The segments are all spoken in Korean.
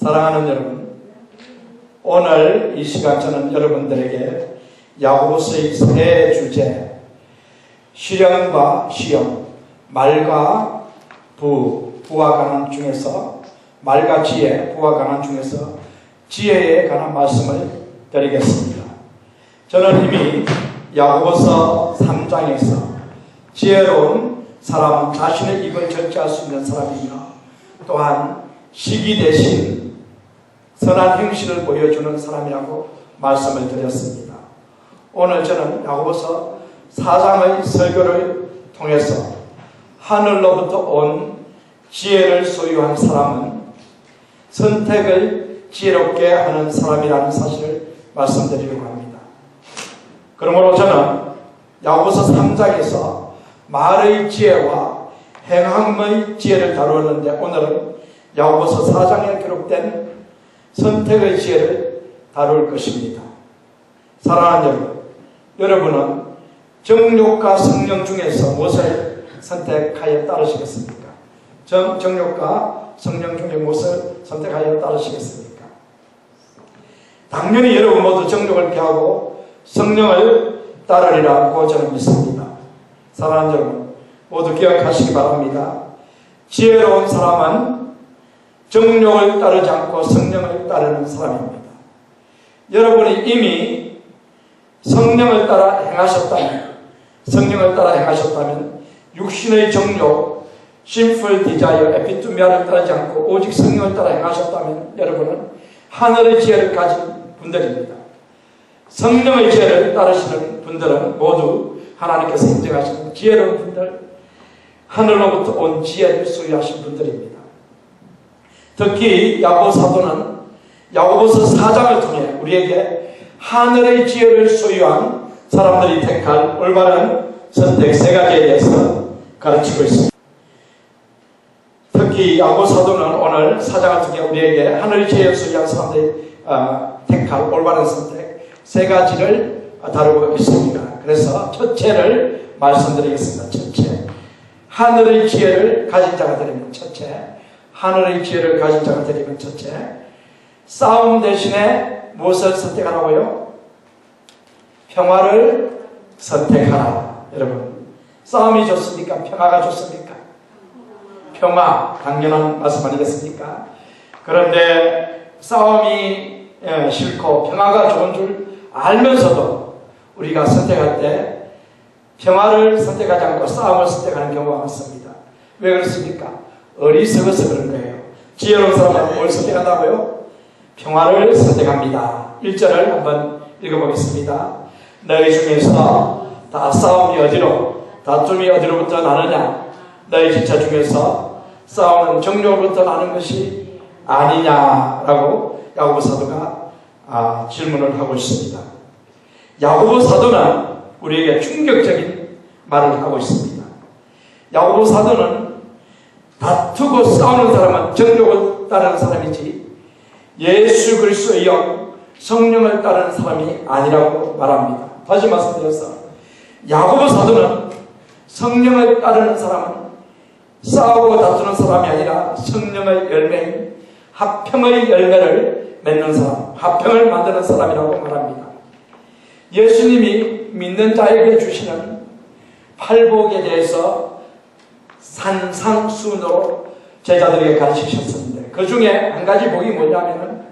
사랑하는 여러분, 오늘 이 시간 저는 여러분들에게 야고보서의 세 주제, 실현과 시험, 말과 부, 부와 가난 중에서 말과 지혜, 부와 가난 중에서 지혜에 관한 말씀을 드리겠습니다. 저는 이미 야고보서 3장에서 지혜로운 사람은 자신의 입을 절제할 수 있는 사람이며 또한 시기 대신 선한 행실을 보여주는 사람이라고 말씀을 드렸습니다. 오늘 저는 야고보서 4장의 설교를 통해서 하늘로부터 온 지혜를 소유한 사람은 선택을 지혜롭게 하는 사람이라는 사실을 말씀드리려고 합니다. 그러므로 저는 야고보서 3장에서 말의 지혜와 행함의 지혜를 다루었는데 오늘은 야고보서 4장에 기록된 선택의 지혜를 다룰 것입니다. 사랑하는 여러분, 여러분은 정욕과 성령 중에서 무엇을 선택하여 따르시겠습니까? 정, 정욕과 성령 중에 무엇을 선택하여 따르시겠습니까? 당연히 여러분 모두 정욕을 피하고 성령을 따르리라고 저는 믿습니다. 사랑하는 여러분, 모두 기억하시기 바랍니다. 지혜로운 사람은 정욕을 따르지 않고 성령을 사람입니다. 여러분이 이미 성령을 따라 행하셨다면, 성령을 따라 행하셨다면, 육신의 정욕, 심플 디자이어, 에피투미아를 따르지 않고 오직 성령을 따라 행하셨다면 여러분은 하늘의 지혜를 가진 분들입니다. 성령의 지혜를 따르시는 분들은 모두 하나님께서 인정하시는 지혜로운 분들, 하늘로부터 온 지혜를 소유하신 분들입니다. 특히 야고 사도는 야고보서 4장을 통해 우리에게 하늘의 지혜를 소유한 사람들이 택할 올바른 선택 세 가지에 대해서 가르치고 있습니다. 특히 야고 사도는 오늘 사장을 통해 우리에게 하늘의 지혜를 소유한 사람들이 어, 택할 올바른 선택 세 가지를 다루고 있습니다. 그래서 첫째를 말씀드리겠습니다. 첫째, 하늘의 지혜를 가진 자가 되면 첫째, 하늘의 지혜를 가진 자가 되면 첫째, 싸움 대신에 무엇을 선택하라고요? 평화를 선택하라. 여러분, 싸움이 좋습니까? 평화가 좋습니까? 평화, 당연한 말씀 아니겠습니까? 그런데 싸움이 싫고 평화가 좋은 줄 알면서도 우리가 선택할 때 평화를 선택하지 않고 싸움을 선택하는 경우가 많습니다. 왜 그렇습니까? 어리석어서 그런 거예요. 지혜로운 사람은 뭘 선택한다고요? 평화를 선택합니다. 1절을 한번 읽어보겠습니다. 너희 중에서 다 싸움이 어디로, 다툼이 어디로부터 나느냐? 너희 지체 중에서 싸움은 정욕으로부터 나는 것이 아니냐라고 야고보 사도가 아, 질문을 하고 있습니다. 야고보 사도는 우리에게 충격적인 말을 하고 있습니다. 야고보 사도는 다투고 싸우는 사람은 정욕을 따르는 사람이지 예수 그리스도의 영 성령을 따르는 사람이 아니라고 말합니다. 다시 말씀드려서 야고보 사도는 성령을 따르는 사람은 싸우고 다투는 사람이 아니라 성령의 열매인 합평의 열매를 맺는 사람, 합평을 만드는 사람이라고 말합니다. 예수님이 믿는 자에게 주시는 팔복에 대해서 산상순으로 제자들에게 가르치셨었는데 그 중에 한 가지 복이 뭐냐면은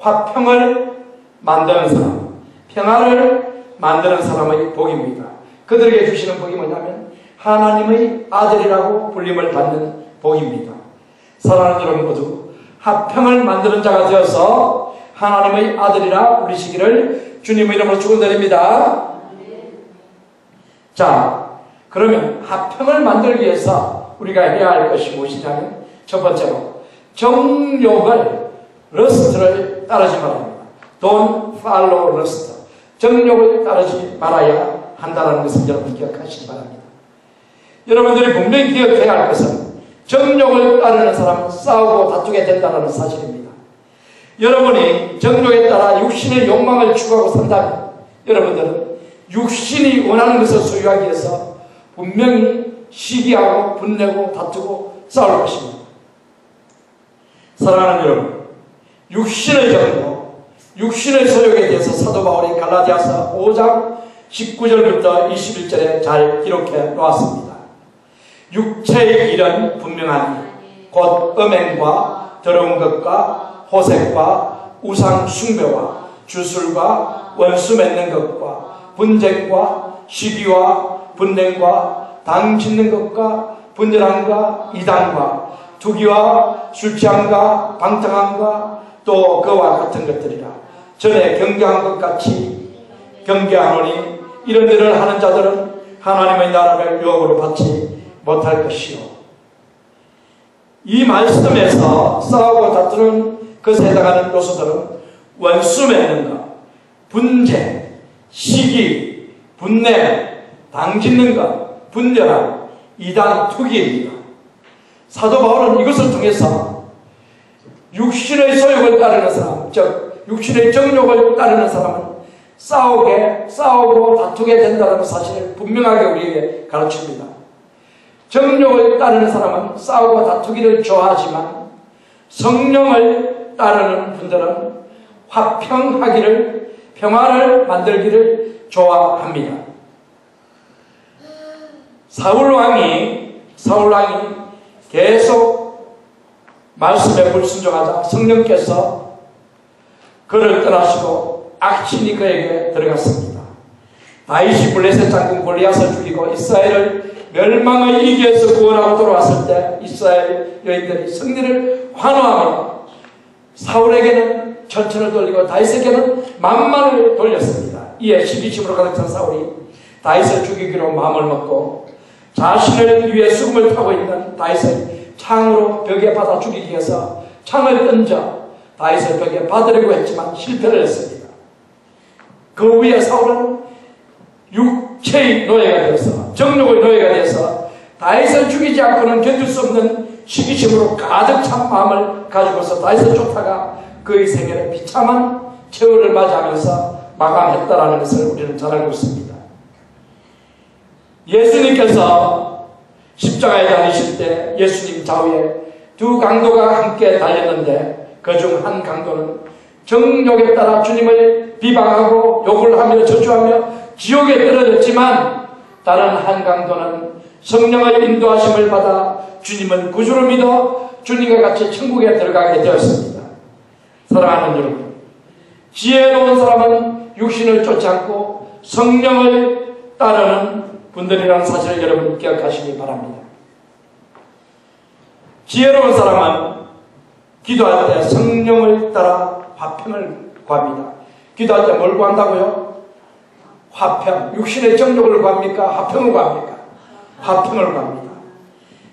화평을 만드는 사람, 평화를 만드는 사람의 복입니다. 그들에게 주시는 복이 뭐냐면 하나님의 아들이라고 불림을 받는 복입니다. 사랑하는 여러분 모두 합평을 만드는 자가 되어서 하나님의 아들이라 부르시기를 주님의 이름으로 축원드립니다. 자, 그러면 합평을 만들기 위해서 우리가 해야 할 것이 무엇이냐면 첫 번째로 정욕을 러스트를 따르지 말아야 합니다. Don't follow lust. 정욕을 따르지 말아야 한다는 것을 여러분 기억하시기 바랍니다. 여러분들이 분명히 기억해야 할 것은 정욕을 따르는 사람은 싸우고 다투게 된다는 사실입니다. 여러분이 정욕에 따라 육신의 욕망을 추구하고 산다면 여러분들은 육신이 원하는 것을 소유하기 위해서 분명히 시기하고 분내고 다투고 싸울 것입니다. 사랑하는 여러분, 육신의 정도, 육신의 소욕에 대해서 사도 바울이 갈라디아서 5장 19절부터 21절에 잘 기록해 놓았습니다. 육체의 일은 분명하니 곧 음행과 더러운 것과 호색과 우상 숭배와 주술과 원수 맺는 것과 분쟁과 시기와 분냉과 당 짓는 것과 분열함과 이단과 투기와 술 취함과 방탕함과 또 그와 같은 것들이라. 전에 경계한 것 같이 경계하노니 이런 일을 하는 자들은 하나님의 나라를 유혹으로 받지 못할 것이요. 이 말씀에서 싸우고 다투는 것에 해당하는 요소들은 원수 맺는 것, 분쟁, 시기, 분내, 당짓는 것, 분열함, 이단, 투기입니다. 사도 바울은 이것을 통해서 육신의 소욕을 따르는 사람, 즉 육신의 정욕을 따르는 사람은 싸우게, 싸우고 다투게 된다는 사실을 분명하게 우리에게 가르칩니다. 정욕을 따르는 사람은 싸우고 다투기를 좋아하지만 성령을 따르는 분들은 화평하기를 평화를 만들기를 좋아합니다. 사울 왕이 사울 왕이 계속 말씀에 불순종하자 성령께서 그를 떠나시고 악신이 그에게 들어갔습니다. 다윗이 블레셋 장군 골리앗을 죽이고 이스라엘을 멸망의 위기에서 구원하고 돌아왔을 때 이스라엘 여인들이 승리를 환호하며 사울에게는 천천을 돌리고 다윗에게는 만만을 돌렸습니다. 이에 12집으로 가득 찬 사울이 다윗을 죽이기로 마음을 먹고 자신을 위해 수금을 타고 있는 다윗을 창으로 벽에 받아 죽이기 위해서 창을 던져 다윗을 벽에 받으려고 했지만 실패를 했습니다. 그 위에 사울은 육체의 노예가 되어서 정욕의 노예가 되어서 다윗을 죽이지 않고는 견딜 수 없는 시기심으로 가득 찬 마음을 가지고서 다윗을 쫓다가 그의 생애를 비참한 최후를 맞이하면서 마감했다라는 것을 우리는 잘 알고 있습니다. 예수님께서 십자가에 달리실 때 예수님 좌우에 두 강도가 함께 달렸는데 그 중 한 강도는 정욕에 따라 주님을 비방하고 욕을 하며 저주하며 지옥에 떨어졌지만 다른 한 강도는 성령의 인도하심을 받아 주님을 구주로 믿어 주님과 같이 천국에 들어가게 되었습니다. 사랑하는 여러분, 지혜로운 사람은 육신을 쫓지 않고 성령을 따르는 분들이라는 사실을 여러분 기억하시기 바랍니다. 지혜로운 사람은 기도할 때 성령을 따라 화평을 구합니다. 기도할 때 뭘 구한다고요? 화평. 육신의 정욕을 구합니까? 화평을 구합니까? 화평을 구합니다.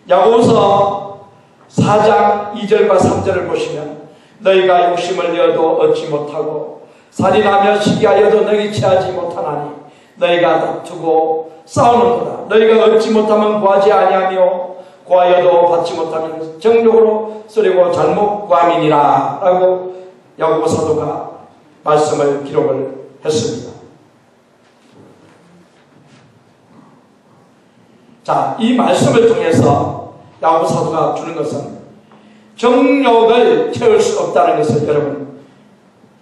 야고보서 4장 2절과 3절을 보시면 너희가 욕심을 내어도 얻지 못하고 살인하며 시기하여도 너희 취하지 못하나니 너희가 다투고 싸우는구나. 너희가 얻지 못하면 구하지 아니하며 구하여도 받지 못하면 정욕으로 쓰려고 잘못 구함이니라 라고 야고보 사도가 말씀을 기록을 했습니다. 자, 이 말씀을 통해서 야고보 사도가 주는 것은 정욕을 채울 수 없다는 것을 여러분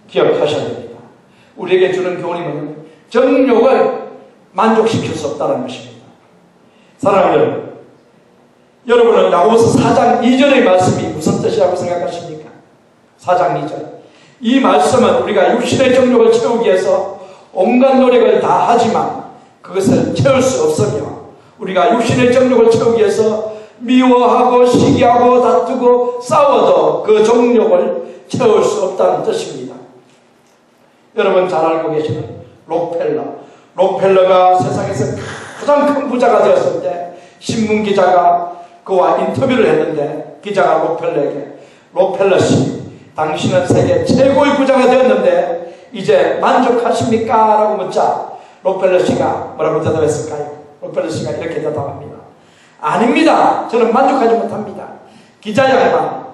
기억하셔야 됩니다. 우리에게 주는 교훈이 뭐냐면 정욕을 만족시킬 수 없다는 것입니다. 사랑하는 여러분, 여러분은 야고보서 4장 2절의 말씀이 무슨 뜻이라고 생각하십니까? 4장 2절. 이 말씀은 우리가 육신의 정욕을 채우기 위해서 온갖 노력을 다 하지만 그것을 채울 수 없으며 우리가 육신의 정욕을 채우기 위해서 미워하고 시기하고 다투고 싸워도 그 정욕을 채울 수 없다는 뜻입니다. 여러분 잘 알고 계시는 록펠러. 록펠러가 세상에서 가장 큰 부자가 되었을 때 신문 기자가 그와 인터뷰를 했는데 기자가 록펠러에게 록펠러 씨 당신은 세계 최고의 부자가 되었는데 이제 만족하십니까? 라고 묻자 록펠러 씨가 뭐라고 대답했을까요? 록펠러 씨가 이렇게 대답합니다. 아닙니다. 저는 만족하지 못합니다. 기자 양반,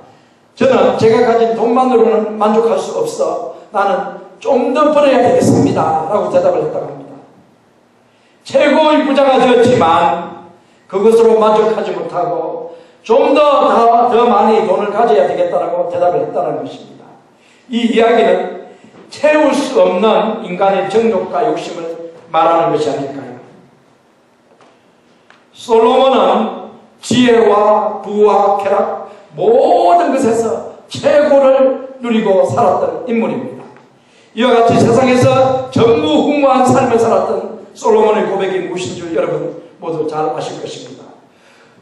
저는 제가 가진 돈만으로는 만족할 수 없어. 나는 좀 더 벌어야 되겠습니다. 라고 대답을 했다고 합니다. 최고의 부자가 되었지만 그것으로 만족하지 못하고 좀 더 더 많이 돈을 가져야 되겠다라고 대답을 했다는 것입니다. 이 이야기는 채울 수 없는 인간의 정욕과 욕심을 말하는 것이 아닐까요? 솔로몬은 지혜와 부와 쾌락 모든 것에서 최고를 누리고 살았던 인물입니다. 이와 같이 세상에서 전무후무한 삶을 살았던 솔로몬의 고백이 무엇인 줄 여러분 모두 잘 아실 것입니다.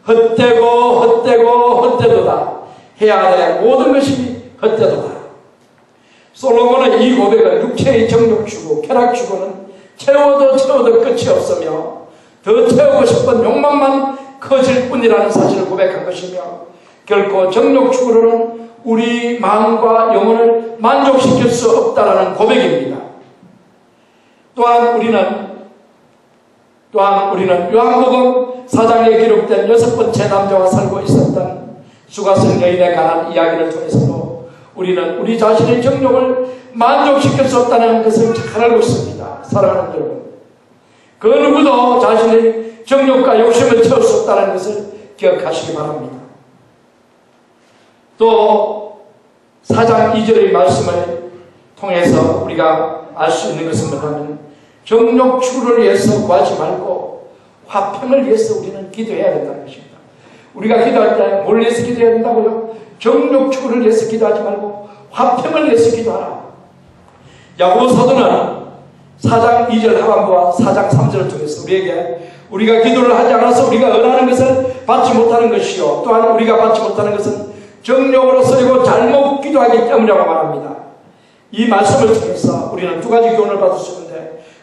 헛되고 헛되고 헛되도다. 해야 될 모든 것이 헛되도다. 솔로몬의 이 고백은 육체의 정욕추구, 쾌락추구는 채워도 채워도 끝이 없으며 더 채우고 싶은 욕망만 커질 뿐이라는 사실을 고백한 것이며 결코 정욕 추구로는 우리 마음과 영혼을 만족시킬 수 없다라는 고백입니다. 또한 우리는 또한 우리는 요한복음 사장에 기록된 여섯 번째 남자와 살고 있었던 수가성 여인에 관한 이야기를 통해서도 우리는 우리 자신의 정욕을 만족시킬 수 없다는 것을 잘 알고 있습니다. 사랑하는 여러분. 그 누구도 자신의 정욕과 욕심을 채울 수 없다는 것을 기억하시기 바랍니다. 또 사장 2절의 말씀을 통해서 우리가 알 수 있는 것은 뭐냐면 정욕 추구를 위해서 구하지 말고 화평을 위해서 우리는 기도해야 된다는 것입니다. 우리가 기도할 때 뭘 위해서 기도해야 된다고요? 정욕 추구를 위해서 기도하지 말고 화평을 위해서 기도하라. 야고보 사도는 4장 2절 하반부와 4장 3절을 통해서 우리에게 우리가 기도를 하지 않아서 우리가 원하는 것을 받지 못하는 것이요 또한 우리가 받지 못하는 것은 정욕으로 쓰이고 잘못 기도하기 때문이라고 말합니다. 이 말씀을 통해서 우리는 두 가지 교훈을 받을 수 있는데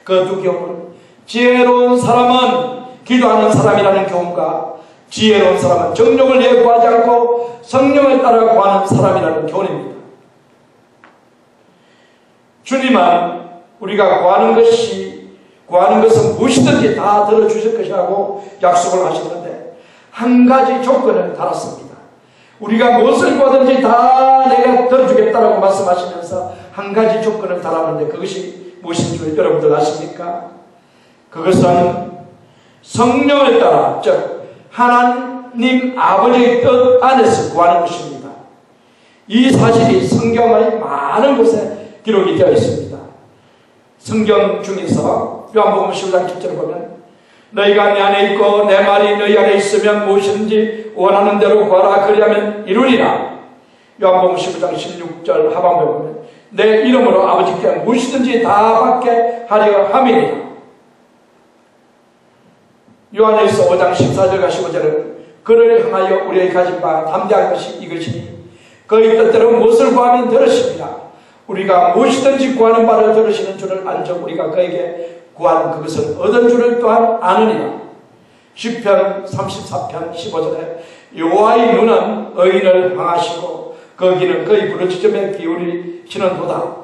그두 교훈은 지혜로운 사람은 기도하는 사람이라는 교훈과 지혜로운 사람은 정욕을 예고하지 않고 성령을 따라 구하는 사람이라는 교훈입니다. 주님은 우리가 구하는 것이 구하는 것은 무엇이든지 다 들어주실 것이라고 약속을 하셨는데 한 가지 조건을 달았습니다. 우리가 무엇을 구하든지 다 내가 들어주겠다라고 말씀하시면서 한 가지 조건을 달았는데 그것이 무엇인 줄 여러분들 아십니까? 그것은 성령을 따라 즉 하나님 아버지의 뜻 안에서 구하는 것입니다. 이 사실이 성경의 많은 곳에 기록이 되어 있습니다. 성경 중에서 요한복음 15장 10절을 보면 너희가 내 안에 있고 내 말이 너희 안에 있으면 무엇이든지 원하는 대로 구하라 그리하면 이루리라. 요한복음 15장 16절 하반부에 보면 내 이름으로 아버지께 무엇이든지 다 받게 하려 함이니라. 요한에서 5장 14절과 15절은 그를 향하여 우리의 가진 바 담대한 것이 이것이니 그의 뜻대로 무엇을 구하면 들으십니다. 우리가 무엇이든지 구하는 바를 들으시는 줄을 알죠. 우리가 그에게 구하는 그것을 얻은 줄을 또한 아느니라. 10편 34편 15절에 여호와의 눈은 의인을 향하시고 거기는 그의 부르짖음에 기울이시는 도다.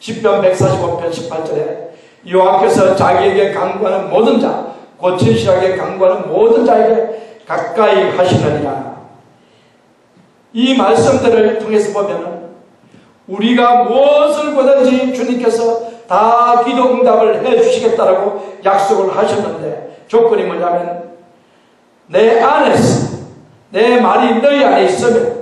10편 145편 18절에 여호와께서 자기에게 강구하는 모든 자, 곧 진실하게 강구하는 모든 자에게 가까이 하시느니라. 이 말씀들을 통해서 보면 우리가 무엇을 보든지 주님께서 다 기도 응답을 해 주시겠다라고 약속을 하셨는데 조건이 뭐냐면 내 안에서 내 말이 너희 안에 있으면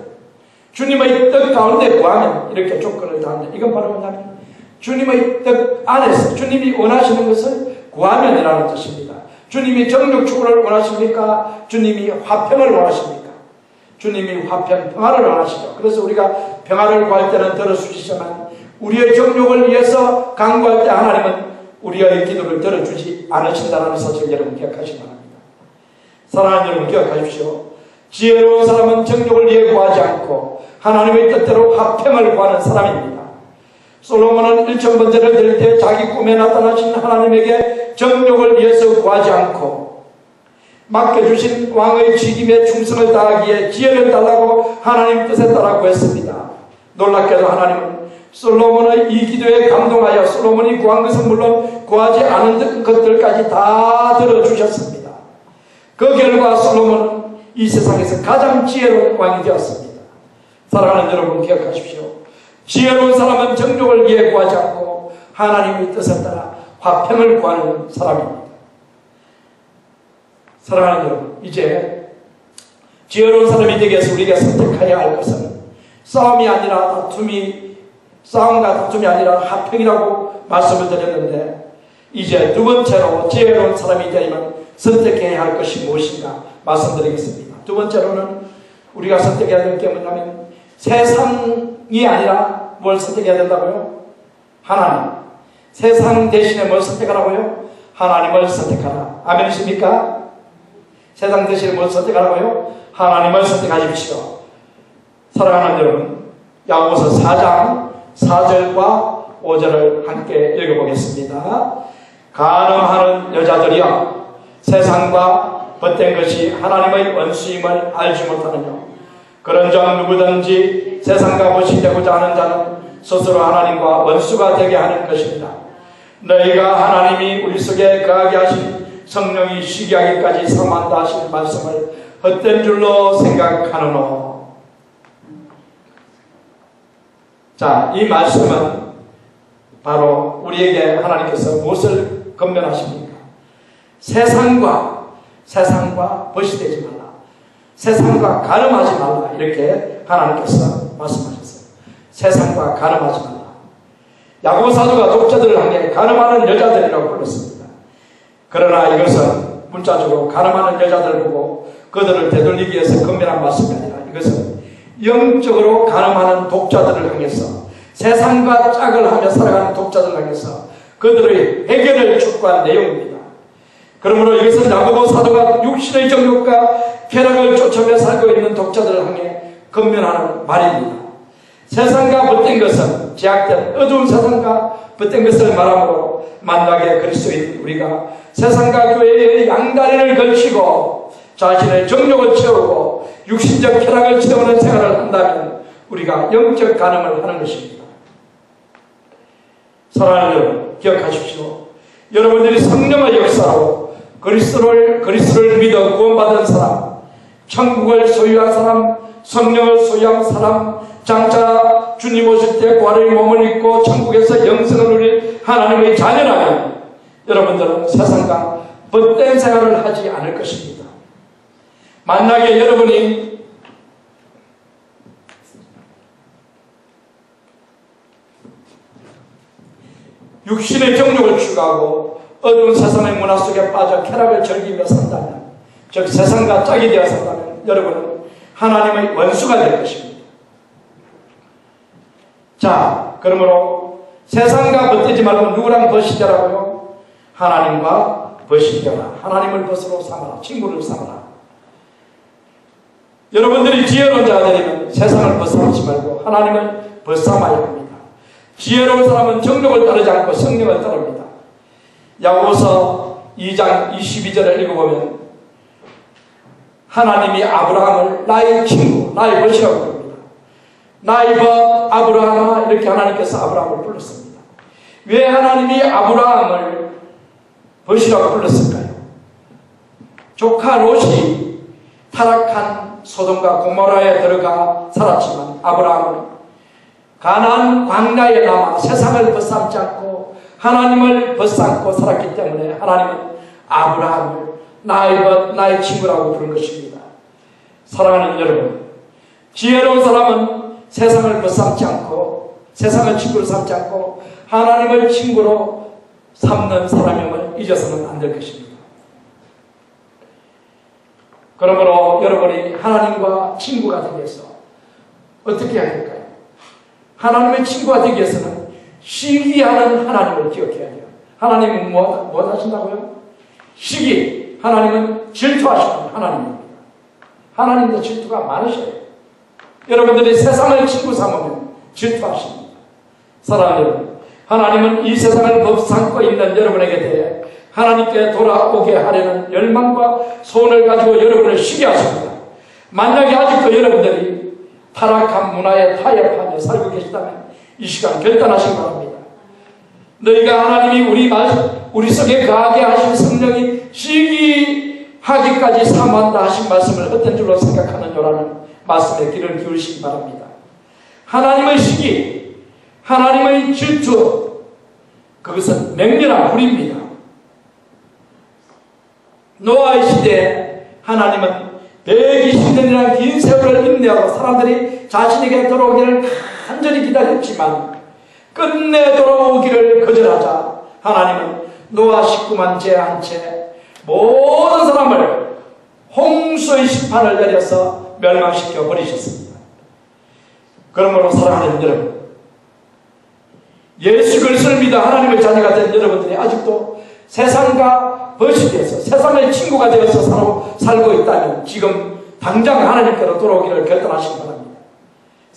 주님의 뜻 가운데 구하면 이렇게 조건을 다한다. 이건 바로 뭐냐면 주님의 뜻 안에서 주님이 원하시는 것을 구하면이라는 뜻입니다. 주님이 정력 추구를 원하십니까? 주님이 화평을 원하십니까? 주님이 화평, 평화를 원하시죠. 그래서 우리가 평화를 구할 때는 들어주시지만 우리의 정욕을 위해서 강구할 때 하나님은 우리의 기도를 들어주지 않으신다는 사실 여러분 기억하시기 바랍니다. 사랑하는 여러분 기억하십시오. 지혜로운 사람은 정욕을 위해 구하지 않고 하나님의 뜻대로 화평을 구하는 사람입니다. 솔로몬은 1천 번째를 드릴 때 자기 꿈에 나타나신 하나님에게 정욕을 위해서 구하지 않고 맡겨주신 왕의 직임에 충성을 다하기에 지혜를 달라고 하나님 뜻에 따라 구했습니다. 놀랍게도 하나님은 솔로몬의 이 기도에 감동하여 솔로몬이 구한 것은 물론 구하지 않은 것들까지 다 들어주셨습니다. 그 결과 솔로몬은 이 세상에서 가장 지혜로운 왕이 되었습니다. 사랑하는 여러분 기억하십시오. 지혜로운 사람은 정욕을 위해 구하지 않고 하나님의 뜻에 따라 화평을 구하는 사람입니다. 사랑하는 여러분, 이제 지혜로운 사람이 되기 위해서 우리가 선택해야 할 것은 싸움이 아니라 다툼이 싸움과 다툼이 아니라 합평이라고 말씀을 드렸는데 이제 두 번째로 지혜로운 사람이 되려면 선택해야 할 것이 무엇인가 말씀드리겠습니다. 두 번째로는 우리가 선택해야 될 게 뭐냐면 세상이 아니라 뭘 선택해야 된다고요? 하나님. 세상 대신에 뭘 선택하라고요? 하나님을 선택하라. 아멘이십니까? 세상 대신에 뭘 선택하라고요? 하나님을 선택하십시오. 사랑하는 여러분, 야고보서 4장 4절과 5절을 함께 읽어보겠습니다. 가늠하는 여자들이여 세상과 벗된 것이 하나님의 원수임을 알지 못하느냐 그런 자 누구든지 세상과 되고자 하는 자는 스스로 하나님과 원수가 되게 하는 것입니다. 너희가 하나님이 우리 속에 거하게 하신 성령이 시기하기까지 사망한다 하신 말씀을 헛된 줄로 생각하노. 자, 이 말씀은 바로 우리에게 하나님께서 무엇을 건면하십니까? 세상과 세상과 벗이 되지 말라. 세상과 가늠하지 말라. 이렇게 하나님께서 말씀하셨어요. 세상과 가늠하지 말라. 야고보 사도가 독자들을 향해 가늠하는 여자들이라고 불렀습니다. 그러나 이것은 문자적으로 가늠하는 여자들을 보고 그들을 되돌리기 위해서 건면한 말씀이 아니라 이것은 영적으로 가늠하는 독자들을 향해서 세상과 짝을 하며 살아가는 독자들을 향해서 그들의 해결을 촉구한 내용입니다. 그러므로 이것은 야고보 사도가 육신의 정욕과 쾌락을 쫓아며 살고 있는 독자들을 향해 건면하는 말입니다. 세상과 벗된 것은 제약된 어두운 세상과 벗된 것을 말하므로 만나게 그리스도인 우리가 세상과 교회의 양다리를 걸치고 자신의 정욕을 채우고 육신적 쾌락을 채우는 생활을 한다면 우리가 영적 가늠을 하는 것입니다. 사랑하는 여러분 기억하십시오. 여러분들이 성령의 역사로 그리스도를 그리스도를 믿어 구원받은 사람, 천국을 소유한 사람, 성령을 소유한 사람, 장차 주님 오실 때 구원의 몸을 입고 천국에서 영생을 누릴 하나님의 자녀라면 여러분들은 세상과 벗된 생활을 하지 않을 것입니다. 만약에 여러분이 육신의 정욕을 추구하고 어두운 세상의 문화 속에 빠져 쾌락을 즐기며 산다면 즉 세상과 짝이 되어 산다면 여러분은 하나님의 원수가 될 것입니다. 자, 그러므로 세상과 벗되지 말고 누구랑 벗이되라고요? 하나님과 벗이되라. 하나님을 벗으로 삼아라. 친구를 삼아라. 여러분들이 지혜로운 자가 되려면 세상을 벗삼지 말고 하나님을 벗삼아야 합니다. 지혜로운 사람은 정력을 따르지 않고 성령을 따릅니다. 야고보서 2장 22절을 읽어보면 하나님이 아브라함을 나의 친구, 나의 벗이라고 부릅니다. 벗 아브라함아 이렇게 하나님께서 아브라함을 불렀습니다. 왜 하나님이 아브라함을 벗이라고 불렀을까요? 조카 롯이 타락한 소돔과 고모라에 들어가 살았지만 아브라함은 가난 광야에 남아 세상을 벗삼지 않고 하나님을 벗삼고 살았기 때문에 하나님은 아브라함을 나의 벗, 나의 친구라고 부른 것입니다. 사랑하는 여러분, 지혜로운 사람은 세상을 벗삼지 않고 세상을 친구로 삼지 않고 하나님을 친구로 삼는 사람임을 잊어서는 안 될 것입니다. 그러므로 여러분이 하나님과 친구가 되기 위해서 어떻게 해야 될까요? 하나님의 친구가 되기 위해서는 시기하는 하나님을 기억해야 돼요. 하나님은 뭐, 뭐 하신다고요? 시기. 하나님은 질투하시는 하나님입니다. 하나님도 질투가 많으셔요. 여러분들이 세상을 친구 삼으면 질투하십니다. 사랑하는 여러분, 하나님은 이 세상을 법삼고 있는 여러분에게 대해 하나님께 돌아오게 하려는 열망과 소원을 가지고 여러분을 쉬게 하십니다. 만약에 아직도 여러분들이 타락한 문화에 타협하며 살고 계시다면 이 시간 결단하시기 바랍니다. 너희가 하나님이 우리 말, 우리 속에 거하게 하신 성령이 시기하기까지 사모한다 하신 말씀을 어떤 줄로 생각하느냐라는 말씀에 귀를 기울이시기 바랍니다. 하나님의 시기, 하나님의 질투, 그것은 맹렬한 불입니다. 노아의 시대에 하나님은 120년이라는 긴 세월을 인내하고 사람들이 자신에게 돌아오기를 간절히 기다렸지만 끝내 돌아오기를 거절하자 하나님은 노아 식구만 제한 채 모든 사람을 홍수의 심판을 내려서 멸망시켜 버리셨습니다. 그러므로 사랑하는 여러분, 예수 그리스도를 믿어 하나님의 자녀가 된 여러분들이 아직도 세상과 벌식해서 세상의 친구가 되어서 살고, 있다면 지금 당장 하나님께로 돌아오기를 결단하시기 바랍니다.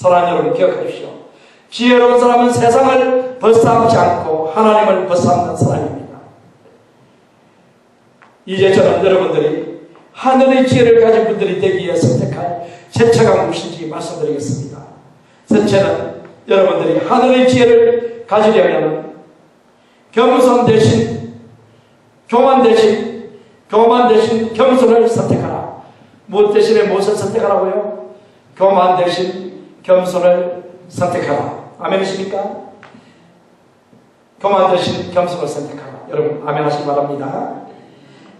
사랑하는 여러분 기억하십시오. 지혜로운 사람은 세상을 벗삼지 않고 하나님을 벗삼는 사람입니다. 이제 저는 여러분들이 하늘의 지혜를 가진 분들이 되기 위해 선택할 제체가 무엇인지 말씀드리겠습니다. 첫째는 여러분들이 하늘의 지혜를 가지려면 겸손 대신 교만 대신 교만 대신 겸손을 선택하라. 무엇 대신에 무엇을 선택하라고요? 교만 대신 겸손을 선택하라. 아멘이십니까? 교만 대신 겸손을 선택하라. 여러분 아멘 하시기 바랍니다.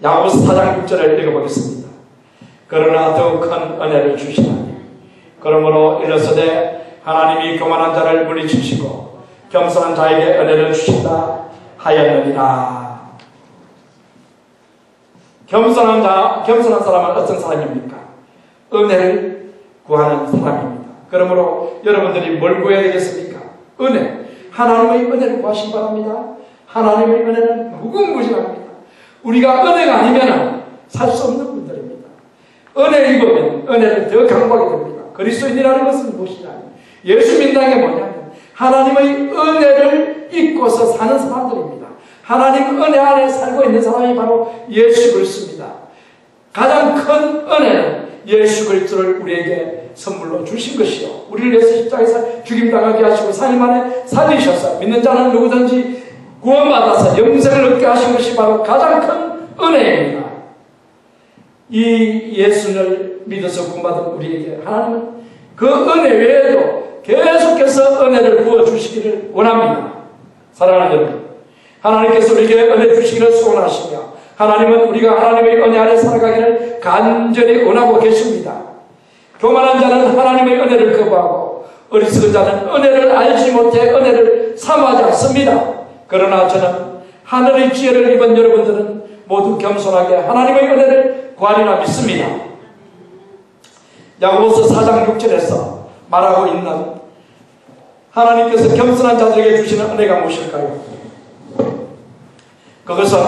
야고보서 4장 6절을 읽어보겠습니다. 그러나 더욱 큰 은혜를 주시나니 그러므로 일러서되 하나님이 교만한 자를 물리치시고 겸손한 자에게 은혜를 주신다 하였느니라. 겸손한 자, 겸손한 사람은 어떤 사람입니까? 은혜를 구하는 사람입니다. 그러므로 여러분들이 뭘 구해야 되겠습니까? 은혜. 하나님의 은혜를 구하시기 바랍니다. 하나님의 은혜는 무궁무진합니다. 우리가 은혜가 아니면 살 수 없는 분들입니다. 은혜 입으면 은혜를 더 강구하게 됩니다. 그리스도인이라는 것은 무엇이냐? 예수 믿는 게 뭐냐면 하나님의 은혜를 입고서 사는 사람들입니다. 하나님 은혜 안에 살고 있는 사람이 바로 예수 그리스도입니다. 가장 큰 은혜는 예수 그리스도를 우리에게 선물로 주신 것이요. 우리를 위해서 십자가에서 죽임당하게 하시고 3일 만에 살리셔서 믿는 자는 누구든지 구원받아서 영생을 얻게 하신 것이 바로 가장 큰 은혜입니다. 이 예수를 믿어서 구원받은 우리에게 하나님은 그 은혜 외에도 계속해서 은혜를 부어주시기를 원합니다. 사랑하는 여러분, 하나님께서 우리에게 은혜 주시기를 소원하시며 하나님은 우리가 하나님의 은혜 아래 살아가기를 간절히 원하고 계십니다. 교만한 자는 하나님의 은혜를 거부하고 어리석은 자는 은혜를 알지 못해 은혜를 사모하지 않습니다. 그러나 저는 하늘의 지혜를 입은 여러분들은 모두 겸손하게 하나님의 은혜를 구하리라 믿습니다. 야고보서 4장 6절에서 말하고 있는 하나님께서 겸손한 자들에게 주시는 은혜가 무엇일까요? 그것은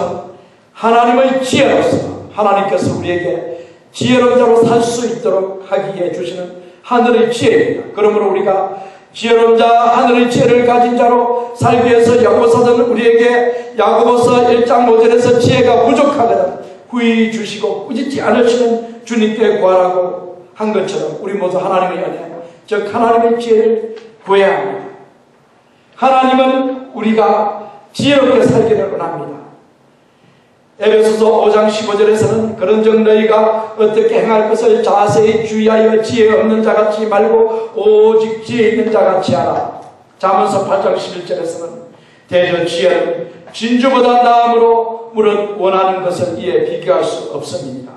하나님의 지혜로서 하나님께서 우리에게 지혜로운 자로 살 수 있도록 하기 위해 주시는 하늘의 지혜입니다. 그러므로 우리가 지혜로운 자, 하늘의 지혜를 가진 자로 살기 위해서 야고보서는 우리에게 야고보서 1장 5절에서 지혜가 부족하거든 후히 주시고 꾸짖지 않으시는 주님께 구하라고 한 것처럼 우리 모두 하나님의 은혜, 즉 하나님의 지혜를 구해야 합니다. 하나님은 우리가 지혜롭게 살기를 원합니다. 에베소서 5장 15절에서는 그런즉 너희가 어떻게 행할 것을 자세히 주의하여 지혜 없는 자같이 말고 오직 지혜 있는 자같이 하라. 자문서 8장 11절에서는 대저 지혜는 진주보다 나음으로 무릇 원하는 것을 이에 비교할 수 없습니다.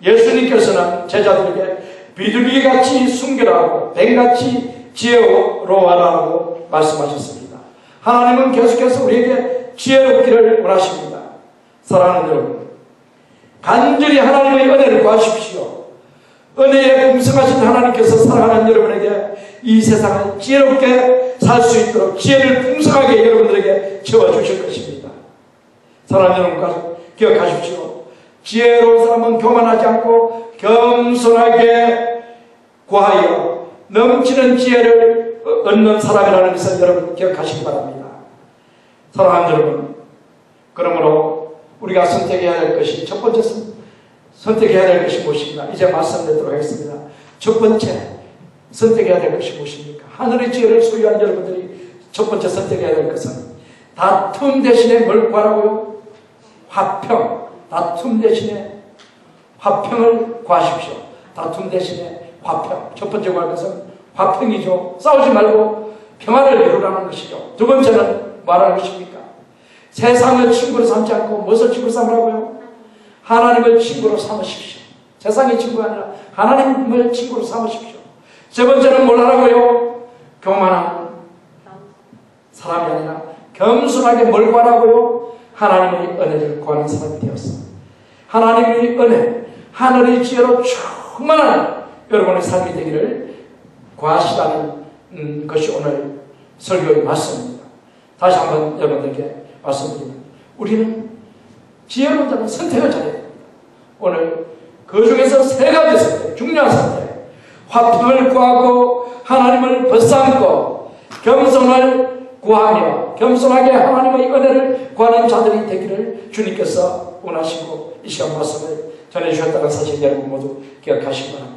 예수님께서는 제자들에게 비둘기같이 순결하고 뱀같이 지혜로워하라고 말씀하셨습니다. 하나님은 계속해서 우리에게 지혜롭기를 원하십니다. 사랑하는 여러분, 간절히 하나님의 은혜를 구하십시오. 은혜에 풍성하신 하나님께서 사랑하는 여러분에게 이 세상을 지혜롭게 살 수 있도록 지혜를 풍성하게 여러분들에게 채워주실 것입니다. 사랑하는 여러분, 기억하십시오. 지혜로운 사람은 교만하지 않고 겸손하게 구하여 넘치는 지혜를 얻는 사람이라는 것을 여러분 기억하시기 바랍니다. 사랑하는 여러분, 그러므로 우리가 선택해야 될 것이 첫 번째 선택해야 될 것이 무엇입니까? 이제 말씀드리도록 하겠습니다. 첫 번째 선택해야 될 것이 무엇입니까? 하늘의 지혜를 소유한 여러분들이 첫 번째 선택해야 될 것은 다툼 대신에 뭘 구하라고요? 화평. 다툼 대신에 화평을 구하십시오. 다툼 대신에 화평. 첫 번째 구할 것은 화평이죠. 싸우지 말고 평화를 이루라는 것이죠. 두 번째는 말하는 것입니까? 세상을 친구로 삼지 않고 무엇을 친구로 삼으라고요? 하나님을 친구로 삼으십시오. 세상의 친구가 아니라 하나님을 친구로 삼으십시오. 세 번째는 뭘 하라고요? 교만한 사람이 아니라 겸손하게 뭘 구하라고요? 하나님의 은혜를 구하는 사람이 되었어. 하나님의 은혜, 하늘의 지혜로 충만한 여러분의 삶이 되기를 구하시라는 음, 것이 오늘 설교의 말씀입니다. 다시 한번 여러분들께 말씀드립니다. 우리는 지혜로운 자는 선택을 잘해야. 오늘 그 중에서 세 가지 선택, 중요한 선택. 화평을 구하고 하나님을 벗삼고 겸손을 구하며 겸손하게 하나님의 은혜를 구하는 자들이 되기를 주님께서 원하시고 이 시간 말씀을 전해주셨다는 사실 여러분 모두 기억하시기 바랍니다.